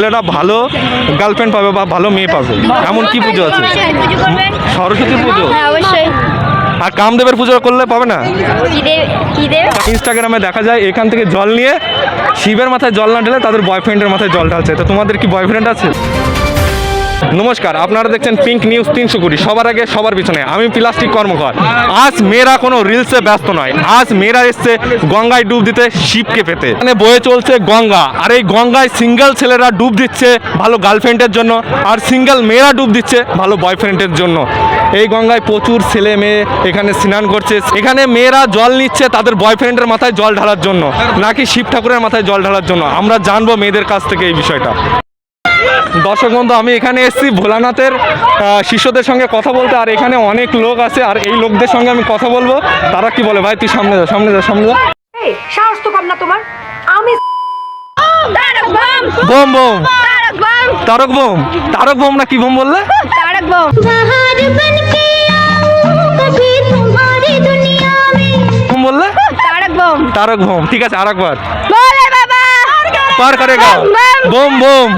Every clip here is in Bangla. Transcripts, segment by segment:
ছেলেরা ভালো গার্লফ্রেন্ড পাবে বা ভালো মেয়ে পাবে এমন কি পুজো আছে? সরস্বতী পুজো? হ্যাঁ আর কামদেবের পুজো করলে পাবে না? ইনস্টাগ্রামে দেখা যায় এখান থেকে জল নিয়ে শিবের মাথায় জল না ঢেলে তাদের বয়ফ্রেন্ডের মাথায় জল ঢালছে। তো তোমাদের কি বয়ফ্রেন্ড আছে? নমস্কার, আপনারা দেখছেন পিঙ্ক নিউজ তিনশো কুড়ি। সবার আগে সবার পিছনে, আমি প্লাস্টিক কর্মকর। আজ মেয়েরা কোনো রিলসে ব্যস্ত নয়। আজ মেয়েরা এসছে গঙ্গায় ডুব দিতে শিবকে পেতে। মানে বয়ে চলছে গঙ্গা। আর এই গঙ্গায় সিঙ্গেল ছেলেরা ডুব দিচ্ছে ভালো গার্লফ্রেন্ডের জন্য, আর সিঙ্গেল মেয়েরা ডুব দিচ্ছে ভালো বয়ফ্রেন্ডের জন্য। এই গঙ্গায় প্রচুর ছেলে মেয়ে এখানে স্নান করছে। এখানে মেয়েরা জল নিচ্ছে তাদের বয়ফ্রেন্ডের মাথায় জল ঢালার জন্য, নাকি শিব ঠাকুরের মাথায় জল ঢালার জন্য। আমরা জানব মেয়েদের কাছ থেকে এই বিষয়টা। দর্শক বন্ধু আমি এখানে এসেছি ভোলানাথের শিষ্যদের সঙ্গে কথা বলতে আর এখানে অনেক লোক আছে আর এই লোকদের সঙ্গে আমি কথা বলব। তারা কি বলে? ভাই তুই সামনে যা সামনে যা সামনে যা। সাহস তো না তোমার। আমি বোম। বোম তারক বোম। তারক বোম? না কি বোম বললে? তারক বোম। তারক ঠিক আছে আরেকবার। পার করে বোম বোম।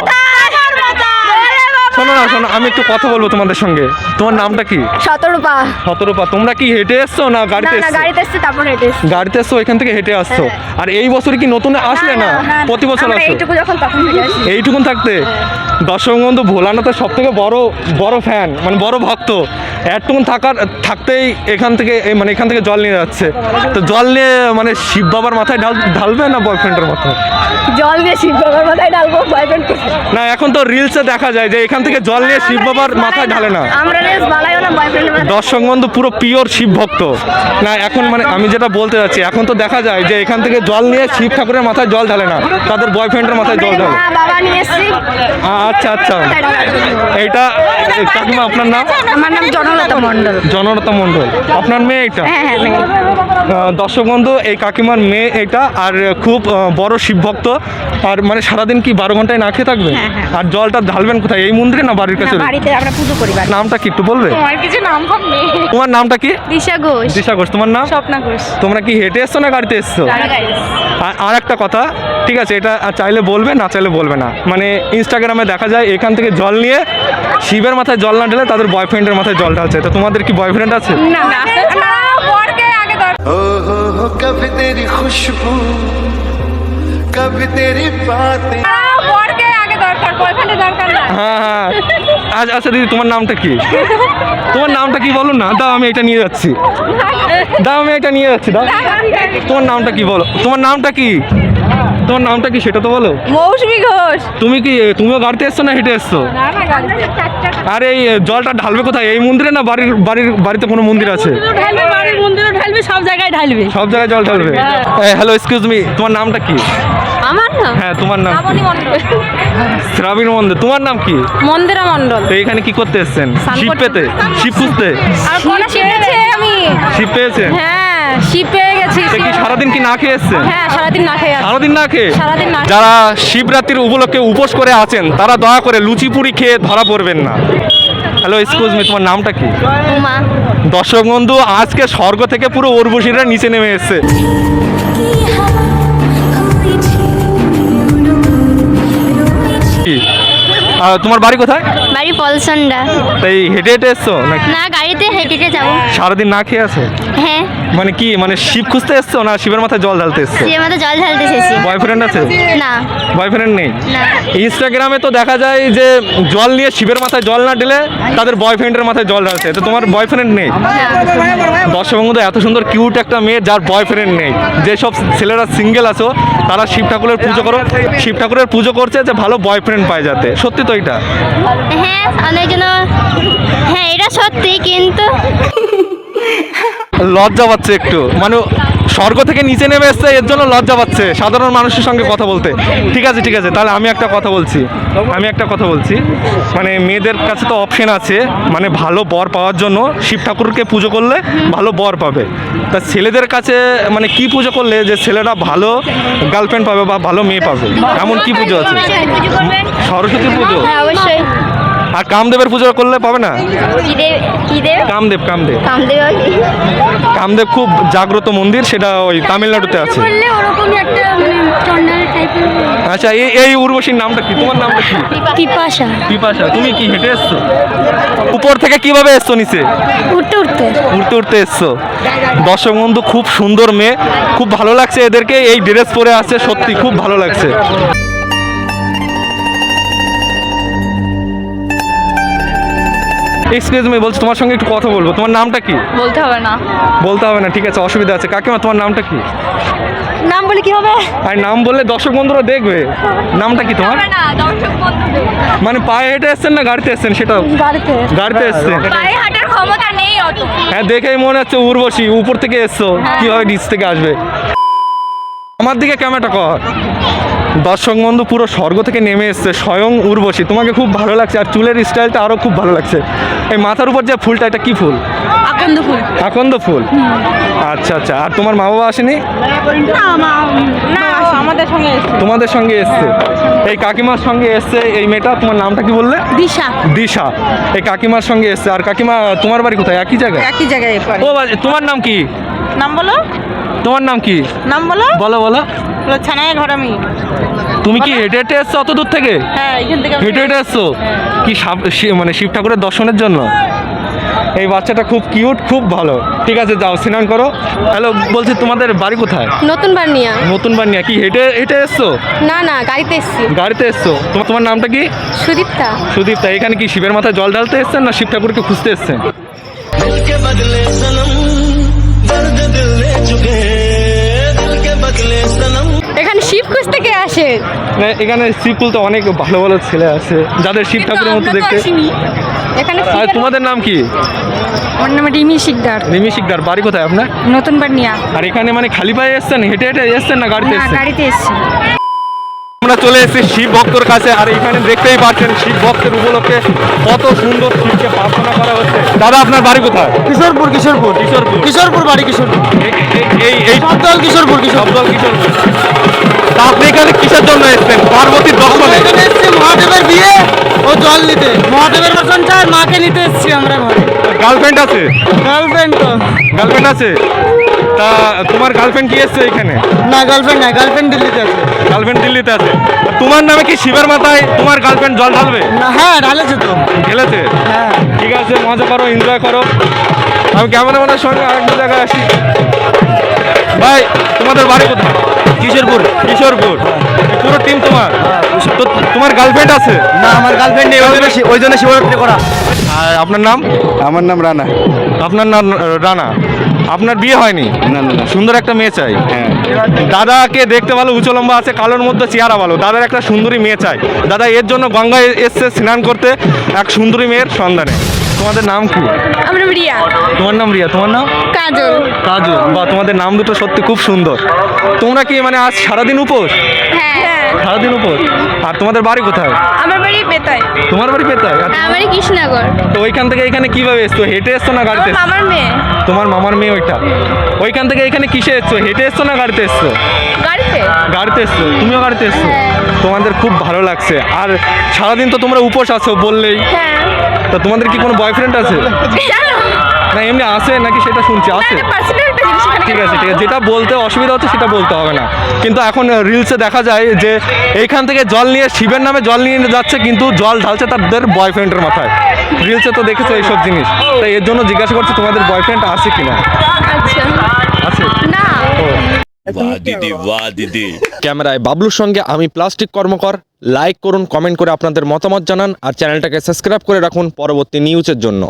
শোনো আমি একটু কথা বলব তোমাদের সঙ্গে। তোমার নামটা কি? শতরূপা শতরূপা তোমরা কি হেঁটে এসছো না গাড়িতে না গাড়িতে এসছে তারপর হেঁটে এসছে। গাড়িতে এসছো এখান থেকে হেঁটে আসছো। আর এই বছর কি নতুন আসলে না? প্রতি বছর আসো। এইটুকু যখন তখন এইটুকুন থাকতে? দর্শক বন্ধু ভোলানাথের সব থেকে বড় বড় ফ্যান মানে বড় ভক্ত। একটুকুন থাকার থাকতেই এখান থেকে মানে এখান থেকে জল নিয়ে যাচ্ছে। তো জল নিয়ে মানে শিব বাবার মাথায় ঢাল ঢালবে না বয়ফ্রেন্ডের মাথায়? জল দিয়ে শিব বাবার মাথায় ডালবো বয়ফ্রেন্ড না এখন তো রিলসে দেখা যায় যে এখান থেকে জল নিয়ে শিব বাবার মাথায় ঢালে না। আমরা রেস বালাইও না বয়ফ্রেন্ডের মাথায়। দর্শক বন্ধু পুরো পিওর শিব ভক্ত। না এখন মানে আমি যেটা বলতে যাচ্ছি এখন তো দেখা যায় যে এখান থেকে জল নিয়ে শিব ঠাকুরের মাথায় জল ঢালে না তাদের বয়ফ্রেন্ডের মাথায় জল ঢালে। নিয়ে আচ্ছা আচ্ছা। এইটা কাকিমা আপনার নাম? আমার নাম জনলতা মণ্ডল। জনরতা মণ্ডল। আপনার মেয়ে এটা? হ্যাঁ হ্যাঁ মেয়ে। দর্শক বন্ধু এই কাকিমার মেয়ে এটা আর খুব বড় শিব ভক্ত আর মানে সারাদিন কি বারো ঘন্টায় না খেয়ে থাকবে? হ্যাঁ, হ্যাঁ। আর জলটা ঢালবেন কোথায়? এই মন্দিরে না বাড়ির কাছে? বাড়িতে আমরা পুজো করি নামটা কি একটু বলবে? তোমার কিছু নাম ফাম নেই। তোমার নামটা কি? দিশা ঘোষ। দিশা ঘোষ। তোমার নাম? স্বপ্না ঘোষ। তোমরা কি হেঁটে এসছো না গাড়িতে এসছো? আর- আর একটা কথা ঠিক আছে এটা চাইলে বলবে না চাইলে বলবে না। মানে ইনস্টাগ্রামে দেখা যায় এখান থেকে জল নিয়ে শিবের মাথায় জল না ঢেলে তাদের বয়ফ্রেন্ডের মাথায় জল আচ্ছা তো তোমাদের কি বয়ফ্রেন্ড আছে? না না কবি তেরি খুশবু কবি তেরি বাতে। হ্যাঁ, হ্যাঁ। আচ্ছা দিদি তোমার নামটা কি? তোমার নামটা কি বলো না? দাও আমি এটা নিয়ে যাচ্ছি। দাও আমি এটা নিয়ে যাচ্ছি দাও। তোমার নামটা কি বলো? তোমার নামটা কি? তোমার নামটা কি সেটা তো বলো। মৌসুমী ঘোষ। তুমি কি তুমিও গাড়িতে এসছো না হেঁটে এসছো? আরে এই জলটা ঢালবে কোথায়? এই মন্দিরে না বাড়ির বাড়ির বাড়িতে কোনো মন্দির আছে? ঢালবে সব জায়গায় ঢালবে। সব জায়গায় জল ঢালবে? হ্যালো এক্সকিউজ মি তোমার নামটা কি? আমার না হ্যাঁ তোমার নাম? শ্রাবণী মন্দির তোমার নাম কি? মন্দিরা মণ্ডল। তো এখানে কি করতে এসছেন? শিব পেতে? শিব কোন শিব পেয়েছেন? হ্যাঁ শিপ পেয়ে গেছি তো কি সারাদিন কি না খেয়ে এসছেন হ্যাঁ সারাদিন না খেয়ে আছি। সারাদিন না খেয়ে? সারাদিন না খেয়ে। যারা শিবরাত্রির উপলক্ষে উপোস করে আছেন তারা দয়া করে লুচি পুরি খেয়ে ধরা পড়বেন না। হ্যালো এক্সকিউজ মি তোমার নামটা কি? উমা। দর্শক বন্ধু আজকে স্বর্গ থেকে পুরো উর্বশীরা নিচে নেমে এসছে। কি? তোমার বাড়ি কোথায়? বাড়ি পলসন্ডা। তাই হেঁটে হেঁটে এসছো নাকি? না গাড়িতে হেঁটে যাব। সারাদিন না খেয়ে আছো? হ্যাঁ। মানে কি মানে শিব খুঁজতে এসছো না শিবের মাথায় জল ঢালতে এসছো? যে মতো জল ঢালতে এসেছি। বয়ফ্রেন্ড আছে? না। বয়ফ্রেন্ড নেই? না। ইনস্টাগ্রামে তো দেখা যায় যে জল নিয়ে শিবের মাথায় জল না ঢেলে তাদের বয়ফ্রেন্ডের মাথায় জল ঢালছে তো তোমার বয়ফ্রেন্ড নেই? দর্শক বন্ধু এত সুন্দর কিউট একটা মেয়ে যার বয়ফ্রেন্ড নেই। যেসব ছেলেরা সিঙ্গেল আছো তারা শিব ঠাকুরের পুজো করো। শিব ঠাকুরের পুজো করছে যে ভালো বয়ফ্রেন্ড পায় যাতে। সত্যি তো এটা? হ্যাঁ অনেকজন হ্যাঁ এটা সত্যি কিন্তু লজ্জা পাচ্ছে একটু। মানে স্বর্গ থেকে নিচে নেমে এসছে, এর জন্য লজ্জা পাচ্ছে, সাধারণ মানুষের সঙ্গে কথা বলতে। ঠিক আছে ঠিক আছে, তাহলে আমি একটা কথা বলছি। আমি একটা কথা বলছি। মানে মেয়েদের কাছে তো অপশন আছে মানে ভালো বর পাওয়ার জন্য শিব ঠাকুরকে পুজো করলে ভালো বর পাবে। তা ছেলেদের কাছে মানে কি পুজো করলে যে ছেলেরা ভালো গার্লফ্রেন্ড পাবে বা ভালো মেয়ে পাবে? এমন কি পুজো আছে? সরস্বতী পুজো হ্যাঁ অবশ্যই। আর কামদেবের পুজো করলে পাবে না? কামদেব কামদেব। কামদেব কামদেব খুব জাগ্রত মন্দির সেটা ওই তামিলনাড়ুতে আছে। বললে ওরকমই একটা মানে আচ্ছা এই এই উর্বশীর নামটা কি? তোমার নামটা কি? পিপাসা। পিপাসা। তুমি কি হেঁটে এসছো? উপর থেকে কীভাবে এসছো নিচে? উঠতে উঠতে উঠতে উঠতে এসছো। দর্শক বন্ধু খুব সুন্দর মেয়ে। খুব ভালো লাগছে এদেরকে। এই ড্রেস পরে আছে সত্যি খুব ভালো লাগছে। এক্সকিউজ মি বলছি তোমার সঙ্গে একটু কথা বলব। তোমার নামটা কি? বলতে হবে না। বলতে হবে না ঠিক আছে অসুবিধা আছে। কাকিমা তোমার নামটা কি? নাম বলে কি হবে? আর নাম বললে দর্শক বন্ধুরা দেখবে। নামটা কি তোমার? না দর্শক বন্ধু মানে পায়ে হেঁটে এসছেন না গাড়িতে এসছেন? সেটা গাড়িতে। গাড়িতে এসছেন? পায়ে হাঁটার ক্ষমতা নেই অত। হ্যাঁ দেখেই মনে হচ্ছে উর্বশী উপর থেকে এসছো। কীভাবে নিচ থেকে আসবে? আমার দিকে ক্যামেরাটা কর। দর্শক বন্ধু পুরো স্বর্গ থেকে নেমে এসছে স্বয়ং উর্বশী। তোমাকে খুব ভালো লাগছে আর চুলের স্টাইলটা আরও খুব ভালো লাগছে। এই মাথার উপর যে ফুলটা এটা কি ফুল? আকন্দ ফুল। আকন্দ ফুল? আচ্ছা আচ্ছা। আর তোমার মা বাবা আসেনি? না মা না আমাদের সঙ্গে এসেছে। তোমাদের সঙ্গে এসছে? এই কাকিমার সঙ্গে এসছে এই মেয়েটা তোমার নামটা কি বললে? দিশা। দিশা। এই কাকিমার সঙ্গে এসছে। আর কাকিমা তোমার বাড়ি কোথায়? একই জায়গায়? একই জায়গায় ও তোমার নাম কি? নাম বলো। তোমার নাম কি? নাম বলো। বলো বলো। হলো ছানায় ঘর আমি। তুমি কি মানে- হেঁটে হেঁটে এসছো অত দূর থেকে? হ্যাঁ, হেঁটে হেঁটে এসছো? হ্যাঁ। কি মানে শিব ঠাকুরের দর্শনের জন্য? এই বাচ্চাটা খুব কিউট খুব ভালো। ঠিক আছে যাও স্নান করো। হ্যালো বলছি তোমাদের বাড়ি কোথায়? নতুন বানিয়া। নতুন বানিয়া। কি হেঁটে হেঁটে এসছো? না না গাড়িতে এসছি। গাড়িতে এসছো? তোমার তোমার নামটা কি? সুদীপ্তা। সুদীপ্তা এখানে কি শিবের মাথায় জল ঢালতে এসছেন না শিব ঠাকুরকে খুঁজতে এসছেন? দিল কে বদলে সনম শিব খুঁজতে কে আসে? না, এখানে শিব তো অনেক ভালো ভালো ছেলে আছে। যাদের শিব ঠাকুরের মতো দেখতে। এখানে আর তোমাদের নাম কি? আমার নাম রিমি শিকদার। রিমি শিকদার বাড়ি কোথায় আপনার? নতুন বাড়ি আর এখানে মানে খালি পায়ে এসছেন হেঁটে হেঁটে এসছেন না গাড়িতে এসছেন? গাড়িতে এসছি। আমরা চলে এসেছি শিব ভক্তর কাছে আর এখানে দেখতেই পাচ্ছেন শিব ভক্তের উপলক্ষে কত সুন্দর শিবকে প্রার্থনা করা হচ্ছে। দাদা আপনার বাড়ি কোথায়? কিশোরপুর কিশোরপুর। কিশোরপুর। কিশোরপুর বাড়ি কিশোরপুর। এই- এই- সবদল কিশোরপুর কিশোর শব্দল কিশোরপুর। তা আপনি এখানে কিসের জন্য এসেছেন? পার্বতীর দর্শনে? এসছি মহাদেবের বিয়ে ও জল নিতে। মহাদেবের দর্শন চায় মাকে নিতে এসছি আমরা ঘরে গার্লফ্রেন্ড আছে? গার্লফ্রেন্ড তো। গার্লফ্রেন্ড আছে? তা তোমার গার্লফ্রেন্ড কি এসছে এখানে? না গার্লফ্রেন্ড নাই গার্লফ্রেন্ড দিল্লিতে আছে। গার্লফ্রেন্ড দিল্লিতে আছে। আর তোমার নামে কি শিবের মাথায় তোমার গার্লফ্রেন্ড জল ঢালবে? না হ্যাঁ ঢালেছে তো। খেলেছে হ্যাঁ। ঠিক আছে মজা করো এনজয় করো। আমি ক্যামেরাম্যানের সঙ্গে আরেকটা জায়গায় আসি। ভাই তোমাদের বাড়ি কোথায়? কিশোরপুর। কিশোরপুর। এই পুরো টিম তোমার? তো তোমার গার্লফ্রেন্ড আছে? না আমার গার্লফ্রেন্ড নেই ওই জন্য শি- ওই জন্য শিবরাত্রি করা। আর আপনার নাম? আমার নাম রানা। আপনার নাম রানা। আপনার বিয়ে হয়নি? না না না। সুন্দর একটা মেয়ে চাই। হ্যাঁ। দাদাকে দেখতে ভালো উঁচু লম্বা আছে কালোর মধ্যে চেহারা ভালো। দাদার একটা সুন্দরী মেয়ে চাই। দাদা এর জন্য গঙ্গায় এসছে স্নান করতে এক সুন্দরী মেয়ের সন্ধানে। তোমাদের নাম কি? আমরা রিয়া। তোমার নাম রিয়া? তোমার নাম? কাজল। কাজু বা তোমাদের নাম দুটো সত্যি খুব সুন্দর। তোমরা কি মানে আজ সারাদিন উপোস? হ্যাঁ। সারাদিন উপোস? আর তোমাদের বাড়ি কোথায়? আমার বাড়ি বেতায় তোমার বাড়ি পেতায় আর আমার বাড়ি কৃষ্ণনগর। তো ওইখান থেকে এখানে কীভাবে এসছো? হেঁটে এসছো না গাড়িতে? আমার মেয়ে। তোমার মামার মেয়ে ওইটা? ওইখান থেকে এখানে কিসে এসছো? হেঁটে এসছো না গাড়িতে এসছো? গাড়িতে। গাড়িতে এসছো? তুমিও গাড়িতে এসছো? তোমাদের খুব ভালো লাগছে। আর সারাদিন তো তোমরা উপোস আছো বললেই। হ্যাঁ। তা তোমাদের কি কোনো বয়ফ্রেন্ড আছে? না এমনি আছে নাকি সেটা শুনছি? আছে। ঠিক আছে ঠিক আছে। যেটা বলতে অসুবিধা হচ্ছে সেটা বলতে হবে না। কিন্তু এখন রিলসে দেখা যায় যে এইখান থেকে জল নিয়ে শিবের নামে জল নিয়ে যাচ্ছে কিন্তু জল ঢালছে তাদের বয়ফ্রেন্ডের মাথায়। রিলসে তো দেখেছ এইসব জিনিস। তাই এর জন্য জিজ্ঞাসা করছ তোমাদের বয়ফ্রেন্ড আছে কিনা? আচ্ছা। আছে? বাহ দিদি বাহ দিদি। ক্যামেরায় বাবলুর সঙ্গে আমি প্লাস্টিক কর্মকর। লাইক করুন কমেন্ট করে আপনাদের মতামত জানান আর চ্যানেলটাকে সাবস্ক্রাইব করে রাখুন পরবর্তী নিউজের জন্য।